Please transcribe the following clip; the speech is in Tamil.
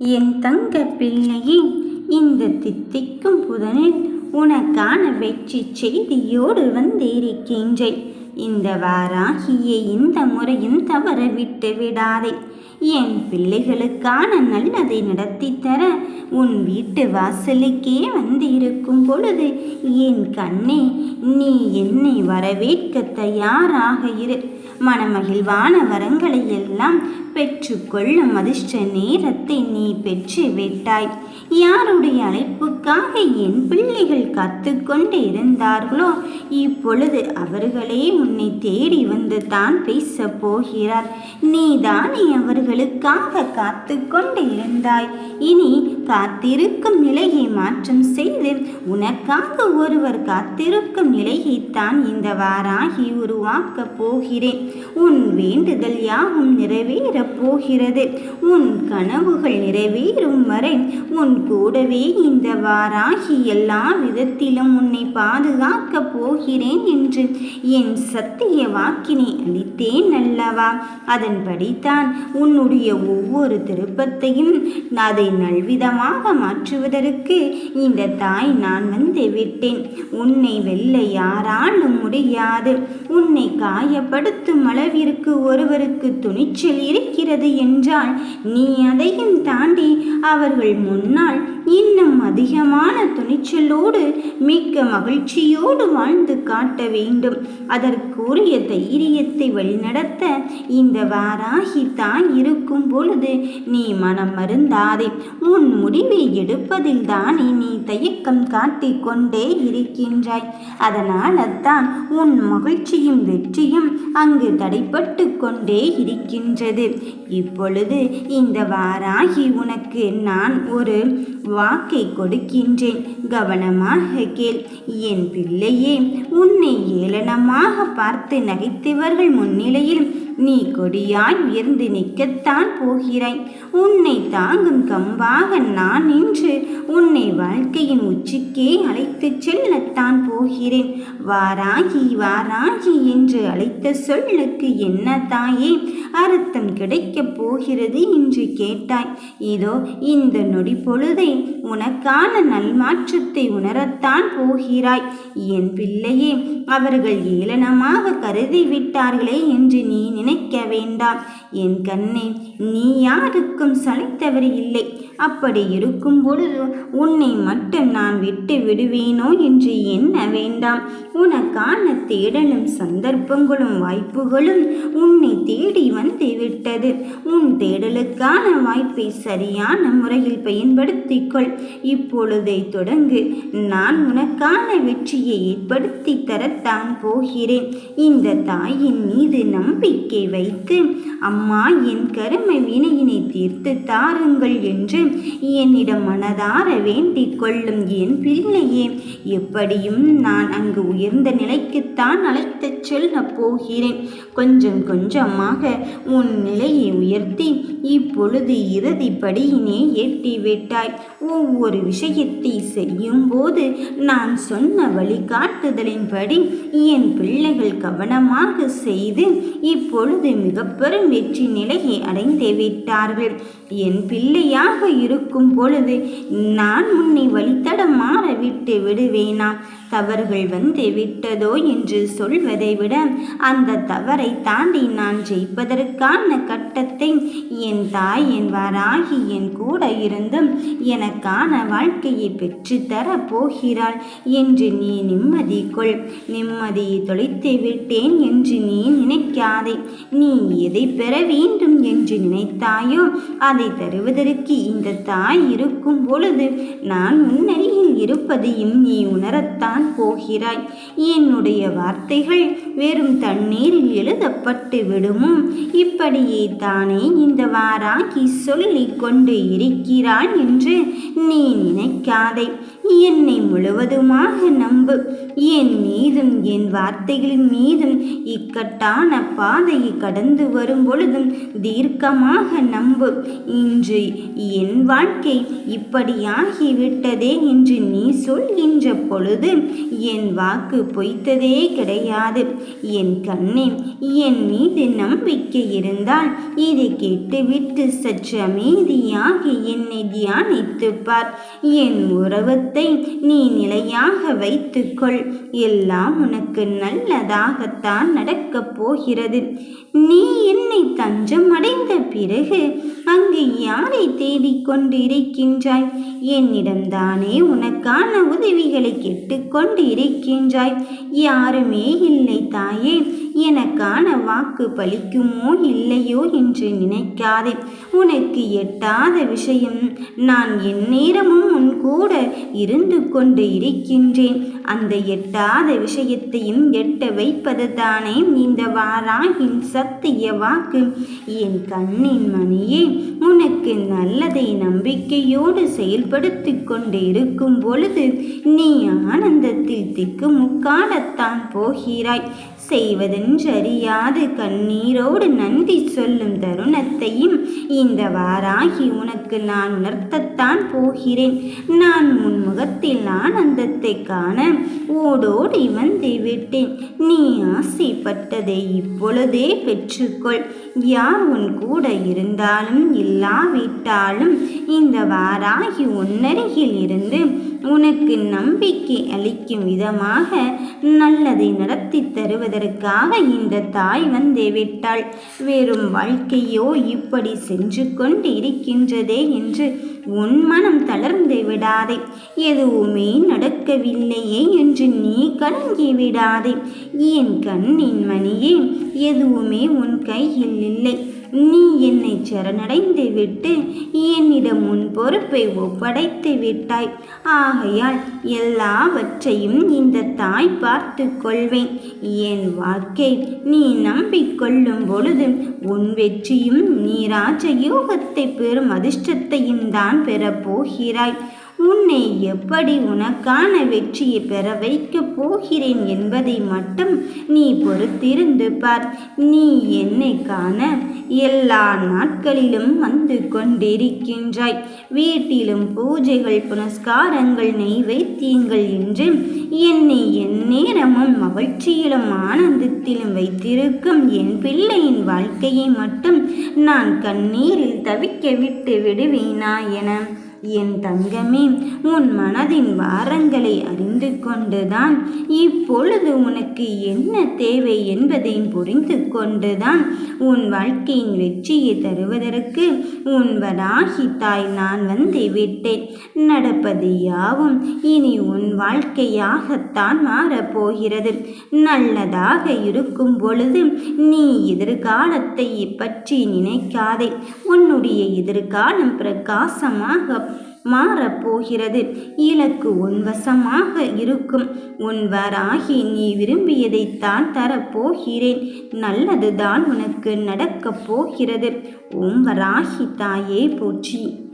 என் தங்க பிள்ளையே இந்த தித்திக்கும் புதனில் உனக்கான வெற்றி செய்தியோடு வந்திருக்கின்றேன். இந்த வாராகியை இந்த முறையும் தவற விட்டு விடாதே. என் பிள்ளைகளுக்கான நல்லதை நடத்தித்தர தர உன் வீட்டு வாசலுக்கே வந்திருக்கும் பொழுது என் கண்ணே நீ என்னை வரவேற்க தயாராக இரு. மனமகிழ்வான வரங்களை எல்லாம் பெற்றுக்கொள்ளும் அதிர்ஷ்ட நேரத்தை நீ பெற்று விட்டாய். யாருடைய அழைப்புக்காக என் பிள்ளைகள் காத்து கொண்டு இருந்தார்களோ இப்பொழுது அவர்களே உன்னை தேடி வந்து தான் பேசப் போகிறார். நீதானே அவர்களுக்காக காத்து கொண்டு இருந்தாய் இனி காத்திருக்கும் நிலையை மாற்றம் செய்து உனக்காக ஒருவர் காத்திருக்கும் நிலையைத்தான் இந்த வாராகி உருவாக்கப் போகிறேன். உன் வேண்டுதல் யாவும் நிறைவேறப் போகிறது. உன் கனவுகள் நிறைவேறும் வரை உன் கூடவே இந்த வாராகி எல்லா விதத்திலும் உன்னை பாதுகாக்கப் போகிறேன் என்று என் சத்திய வாக்கினை அளித்தேன் அல்லவா? அதன்படித்தான் உன்னுடைய ஒவ்வொரு திருப்பத்தையும் அதை நல்விதமாக மாற்றுவதற்கு இந்த தாய் நான் வந்து விட்டேன். உன்னை வெல்ல யாராலும் முடியாது. உன்னை காயப்படுத்தும் அளவிற்கு ஒருவருக்கு துணிச்சல் இருக்கிறது என்றால் நீ அதையும் தாண்டி அவர்கள் முன்னால் இன்னும் அதிகமான துணிச்சலோடு மிக்க மகிழ்ச்சியோடு வாழ்ந்து காட்ட வேண்டும். அதற்குரிய தைரியத்தை வழிநடத்த இந்த வாராகி தாய் இருக்கும் பொழுது நீ மனம் மருந்தாதே. உன் முடிவை எடுப்பதில் தானே நீ தயக்கம் காட்டிக் கொண்டே இருக்கின்றாய். அதனால் தான் உன் மகிழ்ச்சியும் வெற்றியும் அங்கு தடைப்பட்டு கொண்டே இருக்கின்றது. இப்பொழுது இந்த வாராகி உனக்கு நான் ஒரு வாக்கை கொடுக்கின்றேன். கவனமாக கேள். என் பிள்ளையே உன்னை ஏளனமாக பார்த்து நகைத்தவர்கள் முன்னிலையில் நீ கொடியாய் உயர்ந்து நிற்கத்தான் போகிறாய் உன்னை தாங்கும் கம்பாக நான் நின்று உன்னை வாழ்க்கையின் உச்சிக்கே அழைத்துச் செல்லத்தான் போகிறேன். வாராகி வாராகி என்று அழைத்த சொல்லுக்கு என்ன தாயே? அர்த்தம் கிடைக்கப் போகிறது என்று கேட்டாய். இதோ இந்த நொடி பொழுதை உனக்கான நல்மாற்றத்தை உணரத்தான் போகிறாய். என் பிள்ளையே அவர்கள் ஏளனமாக கருதி விட்டார்களே என்று நீ நினைக்க வேண்டாம். என் கண்ணே நீ யாருக்கும் சளைத்தவர் இல்லை. அப்படி இருக்கும் பொழுது உன்னை மட்டும் நான் விட்டு விடுவேனோ என்று எண்ண வேண்டாம்? உனக்கான தேடலும் சந்தர்ப்பங்களும் வாய்ப்புகளும் உன்னை தேடி வந்து விட்டது. உன் தேடலுக்கான வாய்ப்பை சரியான முறையில் பயன்படுத்திக்கொள். இப்பொழுதை தொடங்கு. நான் உனக்கான வெற்றியை ஏற்படுத்தி தரத்தான் போகிறேன். இந்த தாயின் மீது நம்பிக்கை வைத்து அம்மா என் கருமை வினையினை தீர்த்து தாருங்கள் என்று என்னிடம் மனதார வேண்டிக் கொள்ளும் என் பிள்ளையே எப்படியும் நான் அங்கு உயர்ந்த நிலைக்குத்தான் அழைத்துச் செல்லப் போகிறேன். கொஞ்சம் கொஞ்சமாக உன் நிலையை உயர்த்தி இப்பொழுது இறுதிப்படியினே எட்டிவிட்டாய். ஒவ்வொரு விஷயத்தை செய்யும் போது நான் சொன்ன வழிகாட்டுதலின்படி என் பிள்ளைகள் கவனமாக செய்து இப்பொழுது மிக பெரும் வெற்றி நிலையை அடைந்து விட்டார்கள் என் பிள்ளையாக இருக்கும் பொழுது நான் உன்னை வழித்தடம் மாற விட்டு விடுவேனா? தவறுகள் வந்து விட்டதோ என்று சொல்வதை விட அந்த தவறை தாண்டி நான் ஜெயிப்பதற்கான கட்டத்தை என் தாய் என் வாராகி என் கூட இருந்தும் எனக்கான வாழ்க்கையை பெற்றுத்தர போகிறாள் என்று நீ நிம்மதி கொள். நிம்மதியை தொலைத்து விட்டேன் என்று நீ நினைக்காதே. நீ எதை பெற வேண்டும் என்று நினைத்தாயோ அதை தருவதற்கு இந்த தாய் இருக்கும் பொழுது நான் முன்னணியில் இருப்பதையும் நீ உணரத்தான் போகிறாய். என்னுடைய வார்த்தைகள் வெறும் தண்ணீரில் எழுதப்பட்டு விடுமோ. இப்படியே தானே இந்த வாராகி சொல்லிக் கொண்டு இருக்கிறான் என்று நீ நினைக்காதே. என்னை முழுவதுமாக நம்பு. என் மீதும் என் வார்த்தைகளின் மீதும் இக்கட்டான பாதையை கடந்து வரும் பொழுதும் தீர்க்கமாக நம்பு. இன்று என் வாழ்க்கை இப்படியாகிவிட்டதே என்று நீ சொல்கின்ற பொழுது என் வாக்கு பொய்த்ததே கிடையாது. என் கண்ணே என் மீது நம்பிக்கை இருந்தால் இதை கேட்டுவிட்டு சற்று அமைதியாக என்னை தியானித்துப்பார். என் உறவத்தை நீ நிலையாக வைத்துக்கொள். எல்லாம் உனக்கு நல்லதாகத்தான் நடக்கப் போகிறது. நீ என்னை தஞ்சம் அடைந்த பிறகு அங்கு யாரை தேடிக்கொண்டு இருக்கின்றாய் என்னிடம்தானே உனக்கான உதவிகளை கேட்டுக்கொண்டு இருக்கின்றாய் யாருமே இல்லை தாயே. எனக்கான வாக்கு பலிக்குமோ இல்லையோ என்று நினைக்காதே. உனக்கு எட்டாத விஷயம். நான் எந்நேரமும் உன் கூட இருந்து கொண்டு இருக்கின்றேன். அந்த எட்டாத விஷயத்தையும் எட்ட வைப்பது தானே இந்த வாராகின் சத்திய வாக்கு. என் கண்ணின் மணியே உனக்கு நல்லதை நம்பிக்கையோடு செயல்படுத்தி கொண்டு இருக்கும் பொழுது நீ ஆனந்தத்தில் திக்கு முக்காடத்தான் போகிறாய். செய்வதென்றறியாது. கண்ணீரோடு நன்றி சொல்லும் தருணத்தையும் இந்த வாராகி உனக்கு நான் உணர்த்தத்தான் போகிறேன். நான் முன்முகத்தில் ஆனந்தத்தை காண ஓடோடி வந்து விட்டேன் நீ ஆசைப்பட்டதை இப்பொழுதே பெற்றுக்கொள். யார் உன் கூட இருந்தாலும் இல்லாவிட்டாலும் இந்த வாராகி உன்னருகில் இருந்து உனக்கு நம்பிக்கை அளிக்கும் விதமாக நல்லதை நடத்தி தருவதற்காக இந்த தாய் வந்தே விட்டாள். வெறும் வாழ்க்கையோ இப்படி சென்று கொண்டு இருக்கின்றதே என்று உன் மனம் தளர்ந்து விடாதே. எதுவுமே நடக்கவில்லையே என்று நீ கலங்கி விடாதே. என் கண்ணின் மணியே எதுவுமே உன் கையில் இல்லை. நீ என்னை சரணடைந்து விட்டு என்னிடம் உன் பொறுப்பை ஒப்படைத்து விட்டாய். ஆகையால் எல்லாவற்றையும் இந்த தாய் பார்த்து கொள்வேன். என் வாழ்க்கை நீ நம்பிக்கொள்ளும் பொழுது உன் வெற்றியும் நீ ராஜயோகத்தை பெறும் அதிர்ஷ்டத்தையும் தான் பெறப்போகிறாய் உன்னை எப்படி உனக்கான வெற்றியை பெற வைக்கப் போகிறேன் என்பதை மட்டும் நீ பொறுத்திருந்து பார். நீ என்னை காண எல்லா நாட்களிலும் வந்து கொண்டிருக்கின்றாய். வீட்டிலும் பூஜைகள் புனஸ்காரங்கள் நெய்வைத்தியங்கள் என்று என்னை எந்நேரமும் மகிழ்ச்சியிலும் ஆனந்தத்திலும் வைத்திருக்கும் என் பிள்ளையின் வாழ்க்கையை மட்டும் நான் கண்ணீரில் தவிக்க விட்டு விடுவேனா என என் தங்கமே உன் மனதின் வாரங்களை அறிந்து கொண்டுதான் இப்பொழுது உனக்கு என்ன தேவை என்பதை புரிந்து கொண்டுதான் உன் வாழ்க்கையின் வெற்றியை தருவதற்கு உன் வராகி தாய் நான் வந்து விட்டேன். நடப்பது யாவும் இனி உன் வாழ்க்கையாகத்தான் மாறப்போகிறது. நல்லதாக இருக்கும் பொழுது நீ எதிர்காலத்தை பற்றி நினைக்காதே. உன்னுடைய எதிர்காலம் பிரகாசமாக மாறப்போகிறது. இலக்கு உன்வசமாக இருக்கும். உன் வராகி நீ விரும்பியதைத்தான் தரப்போகிறேன். நல்லதுதான் உனக்கு நடக்கப் போகிறது ஓம் வராகி தாயே போற்றி.